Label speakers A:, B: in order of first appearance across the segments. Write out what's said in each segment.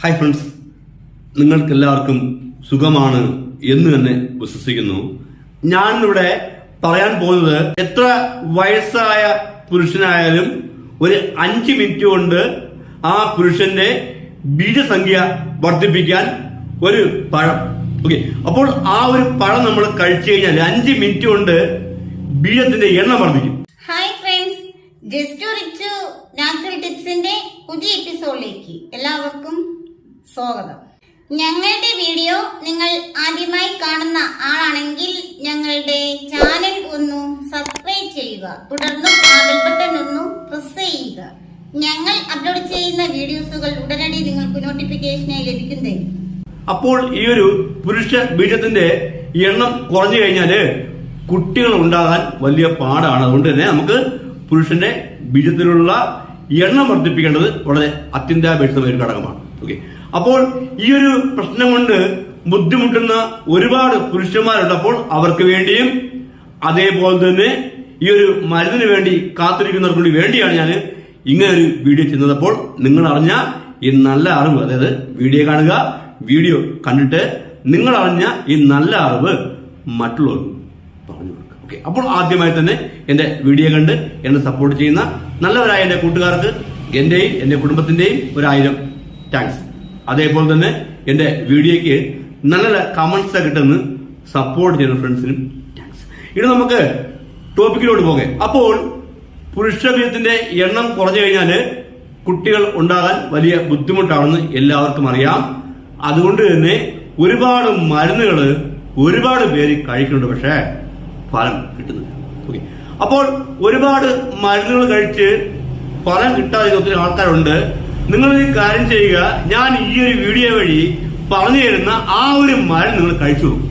A: Hi friends നിങ്ങൾക്കെല്ലാവർക്കും സുഖമാണ് എന്ന് തന്നെ വിശ്വസിക്കുന്നു. ഞാനിവിടെ പറയാൻ പോകുന്നത് എത്ര വയസ്സായ പുരുഷനായാലും ഒരു അഞ്ച് മിനിറ്റ് കൊണ്ട് ആ പുരുഷന്റെ ബീജസംഖ്യ വർദ്ധിപ്പിക്കാൻ ഒരു പഴം. ഓക്കെ അപ്പോൾ ആ ഒരു പഴം നമ്മൾ കഴിച്ചു കഴിഞ്ഞാൽ അഞ്ച് മിനിറ്റ് കൊണ്ട് ബീജത്തിന്റെ എണ്ണം വർദ്ധിക്കും.
B: ഹായ് ഫ്രണ്ട്സ് ജസ്റ്റ് നാച്ചുറൽ ടിപ്സിന്റെ പുതിയ എപ്പിസോഡിലേക്ക് എല്ലാവർക്കും സ്വാഗതം. ഞങ്ങളുടെ വീഡിയോ നിങ്ങൾ ആദ്യമായി കാണുന്ന ആളാണെങ്കിൽ ഞങ്ങളുടെ ചാനൽ ഒന്ന് സബ്സ്ക്രൈബ് ചെയ്യുക. തുടർന്ന് ആ ഒന്ന് പ്രസ് ചെയ്യുക. ഞങ്ങൾ അപ്ലോഡ് ചെയ്യുന്ന വീഡിയോസുകൾ ഉടനടി നിങ്ങൾക്ക് നോട്ടിഫിക്കേഷനായി ലഭിക്കുന്നേ.
A: അപ്പോൾ ഈ ഒരു പുരുഷ ബീജത്തിന്റെ എണ്ണം കുറഞ്ഞു കഴിഞ്ഞാൽ കുട്ടികൾ ഉണ്ടാകാൻ വലിയ പാടാണ്. അതുകൊണ്ട് തന്നെ നമുക്ക് പുരുഷന്റെ ബീജത്തിലുള്ള എണ്ണം വർദ്ധിപ്പിക്കേണ്ടത് വളരെ അത്യന്താപേക്ഷിതമായ ഒരു ഘടകമാണ്. ഓക്കെ അപ്പോൾ ഈ ഒരു പ്രശ്നം കൊണ്ട് ബുദ്ധിമുട്ടുന്ന ഒരുപാട് പുരുഷന്മാരുണ്ടപ്പോൾ അവർക്ക് വേണ്ടിയും അതേപോലെ തന്നെ ഈ ഒരു മരുന്നിന് വേണ്ടി കാത്തിരിക്കുന്നവർക്ക് കൂടി വേണ്ടിയാണ് ഞാൻ ഇങ്ങനെ ഒരു വീഡിയോ ചെയ്യുന്നത്. അപ്പോൾ നിങ്ങൾ അറിഞ്ഞ ഈ നല്ല അറിവ് അതായത് വീഡിയോ കാണുക വീഡിയോ കണ്ടിട്ട് നിങ്ങൾ അറിഞ്ഞ ഈ നല്ല അറിവ് മറ്റുള്ളവർ പറഞ്ഞു കൊടുക്കുക. ഓക്കെ. അപ്പോൾ ആദ്യമായി തന്നെ എന്റെ വീഡിയോ കണ്ട് എന്നെ സപ്പോർട്ട് ചെയ്യുന്ന നല്ലവരായ എന്റെ കൂട്ടുകാർക്ക് എന്റെയും എന്റെ കുടുംബത്തിന്റെയും ഒരായിരം താങ്ക്സ് അതേപോലെ തന്നെ എന്റെ വീഡിയോയ്ക്ക് നല്ല നല്ല കമന്റ്സ് കിട്ടുന്ന സപ്പോർട്ട് ചെയ്യുന്ന ഫ്രണ്ട്സിനും താങ്ക്സ് ഇനി നമുക്ക് ടോപ്പിക്കിലോട്ട് പോകാം. അപ്പോൾ പുരുഷബീജത്തിന്റെ എണ്ണം കുറഞ്ഞു കഴിഞ്ഞാൽ കുട്ടികൾ ഉണ്ടാകാൻ വലിയ ബുദ്ധിമുട്ടാണെന്ന് എല്ലാവർക്കും അറിയാം. അതുകൊണ്ട് തന്നെ ഒരുപാട് മരുന്നുകൾ ഒരുപാട് പേര് കഴിക്കുന്നുണ്ട്. പക്ഷേ ഫലം കിട്ടുന്നില്ല. ഓക്കെ അപ്പോൾ ഒരുപാട് മരുന്നുകൾ കഴിച്ച് ഫലം കിട്ടാതെ ഒത്തിരി ആൾക്കാരുണ്ട്. നിങ്ങൾ ഈ കാര്യം ചെയ്യുക. ഞാൻ ഈ ഒരു വീഡിയോ വഴി പറഞ്ഞു തരുന്ന ആ ഒരു മരുന്ന് നിങ്ങൾ കഴിച്ചു നോക്കും.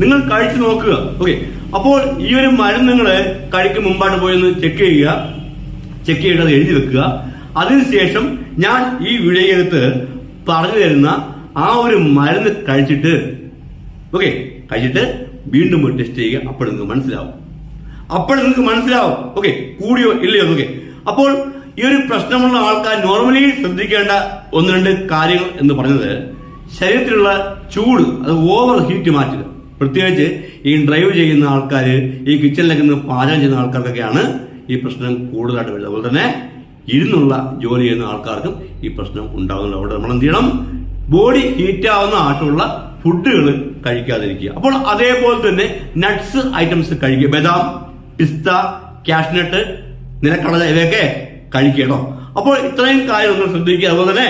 A: നിങ്ങൾ കഴിച്ചു നോക്കുക. ഓക്കെ അപ്പോൾ ഈ ഒരു മരുന്ന് നിങ്ങൾ കഴിക്കും മുമ്പാണ് പോയി ഒന്ന് ചെക്ക് ചെയ്യുക ചെക്ക് അത് എഴുതി വെക്കുക. അതിനുശേഷം ഞാൻ ഈ വീഡിയോയ്ക്കകത്ത് പറഞ്ഞു തരുന്ന ആ ഒരു മരുന്ന് കഴിച്ചിട്ട് ഓക്കെ കഴിച്ചിട്ട് വീണ്ടും ഒരു ടെസ്റ്റ് ചെയ്യുക. അപ്പോൾ നിങ്ങൾക്ക് മനസ്സിലാവും. അപ്പോൾ നിങ്ങൾക്ക് മനസ്സിലാവും. ഓക്കെ കൂടിയോ ഇല്ലയോ ഓക്കെ അപ്പോൾ ഈ ഒരു പ്രശ്നമുള്ള ആൾക്കാർ നോർമലി ശ്രദ്ധിക്കേണ്ട ഒന്ന് രണ്ട് കാര്യങ്ങൾ എന്ന് പറഞ്ഞത് ശരീരത്തിലുള്ള ചൂട് അത് ഓവർ ഹീറ്റ് മാറ്റുക. പ്രത്യേകിച്ച് ഈ ഡ്രൈവ് ചെയ്യുന്ന ആൾക്കാർ ഈ കിച്ചണിലേക്ക് നിന്ന് പാചകം ചെയ്യുന്ന ആൾക്കാർക്കൊക്കെയാണ് ഈ പ്രശ്നം കൂടുതലായിട്ട് വരുന്നത്. അതുപോലെ തന്നെ ഇരുന്നുള്ള ജോലി ചെയ്യുന്ന ആൾക്കാർക്കും ഈ പ്രശ്നം ഉണ്ടാകുന്നുണ്ട്. അവിടെ നമ്മൾ എന്ത് ചെയ്യണം? ബോഡി ഹീറ്റാവുന്ന ആയിട്ടുള്ള ഫുഡുകൾ കഴിക്കാതിരിക്കുക. അപ്പോൾ അതേപോലെ തന്നെ നട്ട്സ് ഐറ്റംസ് കഴിക്കുക. ബദാം പിസ്ത കാഷ്നട്ട് നിലക്കടല ഇവയൊക്കെ കഴിക്കട്ടോ അപ്പോൾ ഇത്രയും കാര്യം ഒന്ന് ശ്രദ്ധിക്കുക. അതുപോലെ തന്നെ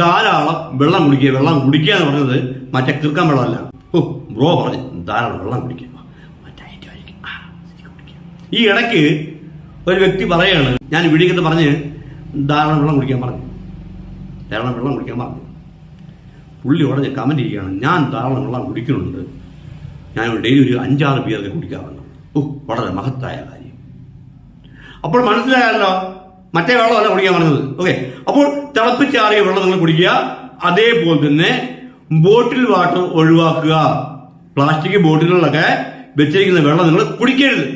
A: ധാരാളം വെള്ളം കുടിക്കുക. വെള്ളം കുടിക്കുക എന്ന് പറഞ്ഞത് മറ്റേ കിർക്കാൻ വെള്ളമല്ല. ഓ ബ്രോ പറഞ്ഞു ധാരാളം വെള്ളം കുടിക്കുക. ഈ ഇടയ്ക്ക് ഒരു വ്യക്തി പറയാണ് ഞാൻ വീടിക്കത്ത് പറഞ്ഞ് ധാരാളം വെള്ളം കുടിക്കാൻ പറഞ്ഞു. ധാരാളം വെള്ളം കുടിക്കാൻ പറഞ്ഞു. പുള്ളി ഉടനെ കമന്റ് ചെയ്യുകയാണ് ഞാൻ ധാരാളം വെള്ളം കുടിക്കുന്നുണ്ട്. ഞാൻ ഡെയിലി ഒരു അഞ്ചാറ് ബിയറൊക്കെ കുടിക്കാറുണ്ട്. ഓ വളരെ മഹത്തായ കാര്യം. അപ്പോൾ മനസ്സിലായല്ലോ മറ്റേ വെള്ളമല്ല കുടിക്കാൻ പറഞ്ഞത് ഓക്കെ അപ്പോൾ തിളപ്പിച്ചാറിയ വെള്ളം നിങ്ങൾ കുടിക്കുക. അതേപോലെ തന്നെ ബോട്ടിൽ വാട്ടർ ഒഴിവാക്കുക. പ്ലാസ്റ്റിക് ബോട്ടിലുകളൊക്കെ വെച്ചിരിക്കുന്ന വെള്ളം നിങ്ങൾ കുടിക്കരുത്.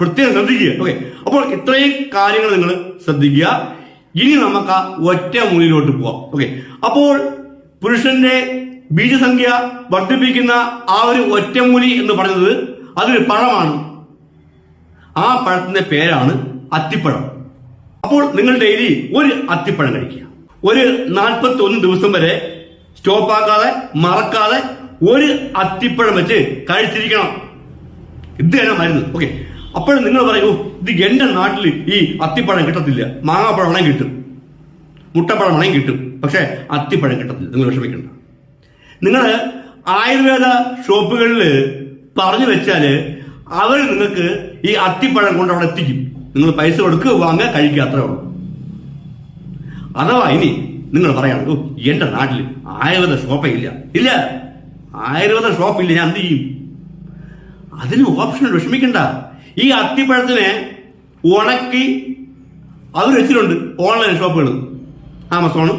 A: പ്രത്യേകം ശ്രദ്ധിക്കുക. ഓക്കെ അപ്പോൾ ഇത്രയും കാര്യങ്ങൾ നിങ്ങൾ ശ്രദ്ധിക്കുക. ഇനി നമുക്ക് ആ ഒറ്റ മുന്നിലോട്ട് പോവാം. ഓക്കെ അപ്പോൾ പുരുഷന്റെ ബീജസംഖ്യ വർദ്ധിപ്പിക്കുന്ന ആ ഒരു ഒറ്റമൂലി എന്ന് പറയുന്നത് അതൊരു പഴമാണ്. ആ പഴത്തിന്റെ പേരാണ് അത്തിപ്പഴം. അപ്പോൾ നിങ്ങൾ ഡെയിലി ഒരു അത്തിപ്പഴം കഴിക്കുക. ഒരു നാൽപ്പത്തി ഒന്ന് ദിവസം വരെ സ്റ്റോപ്പാക്കാതെ മറക്കാതെ ഒരു അത്തിപ്പഴം വെച്ച് കഴിച്ചിരിക്കണം. ഇത് തന്നെ മരുന്ന്. ഓക്കെ അപ്പോഴും നിങ്ങൾ പറയൂ ഇത് എന്റെ നാട്ടിൽ ഈ അത്തിപ്പഴം കിട്ടത്തില്ല. മാങ്ങാപ്പഴം ആണെങ്കിൽ കിട്ടും. മുട്ടപ്പഴം ആണെങ്കിൽ കിട്ടും. പക്ഷേ അത്തിപ്പഴം കിട്ടത്തില്ല. നിങ്ങൾ വിഷമിക്കണ്ട. നിങ്ങൾ ആയുർവേദ ഷോപ്പുകളിൽ പറഞ്ഞു വെച്ചാൽ അവർ നിങ്ങൾക്ക് ഈ അത്തിപ്പഴം കൊണ്ട് അവിടെ എത്തിക്കും. നിങ്ങൾ പൈസ കൊടുക്കുക വാങ്ങുക കഴിക്കുക അത്രേ ഉള്ളൂ. അഥവാ ഇനി നിങ്ങൾ പറയാം "ഓ, എന്റെ നാട്ടിൽ ആയുർവേദ ഷോപ്പേ ഇല്ല ഇല്ല ആയുർവേദ ഷോപ്പ് ഇല്ല ഞാൻ എന്ത് ചെയ്യും? അതിന് ഓപ്ഷൻ വിഷമിക്കണ്ട. ഈ അത്തിപ്പഴത്തിനെ ഉണക്കി അവർ വെച്ചിട്ടുണ്ട് ഓൺലൈൻ ഷോപ്പുകൾ ആമസോണും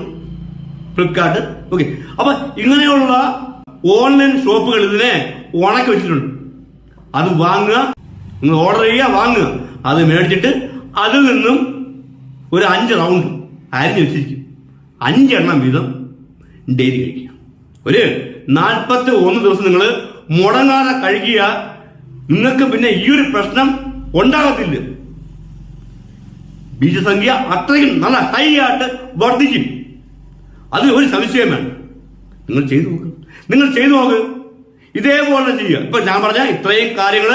A: ഫ്ലിപ്കാർട്ട് ഓക്കെ. അപ്പൊ ഇങ്ങനെയുള്ള ഓൺലൈൻ ഷോപ്പുകൾ ഇതിനെ ഉണക്കി വെച്ചിട്ടുണ്ട്. അത് വാങ്ങുക നിങ്ങൾ ഓർഡർ ചെയ്യുക വാങ്ങുക. അത് മേടിച്ചിട്ട് അതിൽ നിന്നും ഒരു അഞ്ച് റൗണ്ട് അരിഞ്ഞു വെച്ചിരിക്കും. അഞ്ചെണ്ണം വീതം ഡെയിലി കഴിക്കുക. ഒരു നാൽപ്പത്തി ഒന്ന് ദിവസം നിങ്ങൾ മുടങ്ങാതെ കഴിക്കുക നിങ്ങൾക്ക് പിന്നെ ഈ ഒരു പ്രശ്നം ഉണ്ടാകത്തില്ല. ബീജസംഖ്യ അത്രയും നല്ല ഹൈ ആയിട്ട് വർദ്ധിക്കും. അത് ഒരു സംശയം വേണം നിങ്ങൾ ചെയ്തു നോക്ക്. നിങ്ങൾ ചെയ്തു നോക്ക്. ഇതേപോലെ ചെയ്യുക. ഇപ്പൊ ഞാൻ പറഞ്ഞ ഇത്രയും കാര്യങ്ങൾ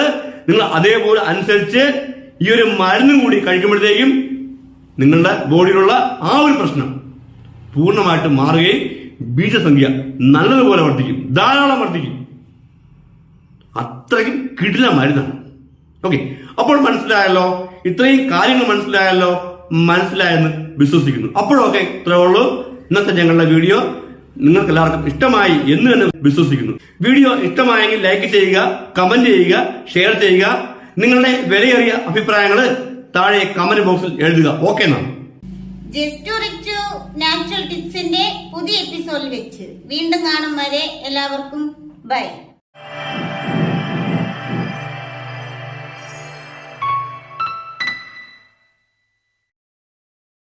A: നിങ്ങൾ അതേപോലെ അനുസരിച്ച് ഈ ഒരു മരുന്നും കൂടി കഴിക്കുമ്പോഴത്തേക്കും നിങ്ങളുടെ ബോഡിയിലുള്ള ആ ഒരു പ്രശ്നം പൂർണമായിട്ട് മാറുകയും ബീജസംഖ്യ നല്ലതുപോലെ വർദ്ധിക്കും ധാരാളം വർദ്ധിക്കും. അത്രയ്ക്കും കിടില മരുന്നാണ്. ഓക്കെ അപ്പോൾ മനസ്സിലായല്ലോ? ഇത്രയും കാര്യങ്ങൾ മനസ്സിലായല്ലോ? മനസ്സിലായെന്ന് വിശ്വസിക്കുന്നു. അപ്പോഴൊക്കെ ഇത്രയേ ഉള്ളൂ. ഇന്നത്തെ ഞങ്ങളുടെ വീഡിയോ. നിങ്ങൾക്ക് എല്ലാവർക്കും ഇഷ്ടമായി എന്ന് തന്നെ വിശ്വസിക്കുന്നു. വീഡിയോ ഇഷ്ടമായെങ്കിൽ ലൈക്ക് ചെയ്യുക കമന്റ് ചെയ്യുക ഷെയർ ചെയ്യുക. നിങ്ങളുടെ വിലയേറിയ അഭിപ്രായങ്ങൾ താഴെ കമന്റ് ബോക്സിൽ എഴുതുക. ഓക്കെ
B: നാം നാച്ചുറൽ ടിപ്സിന്റെ പുതിയ എപ്പിസോഡിൽ വെച്ച്. വീണ്ടും കാണും വരെ എല്ലാവർക്കും. ബൈ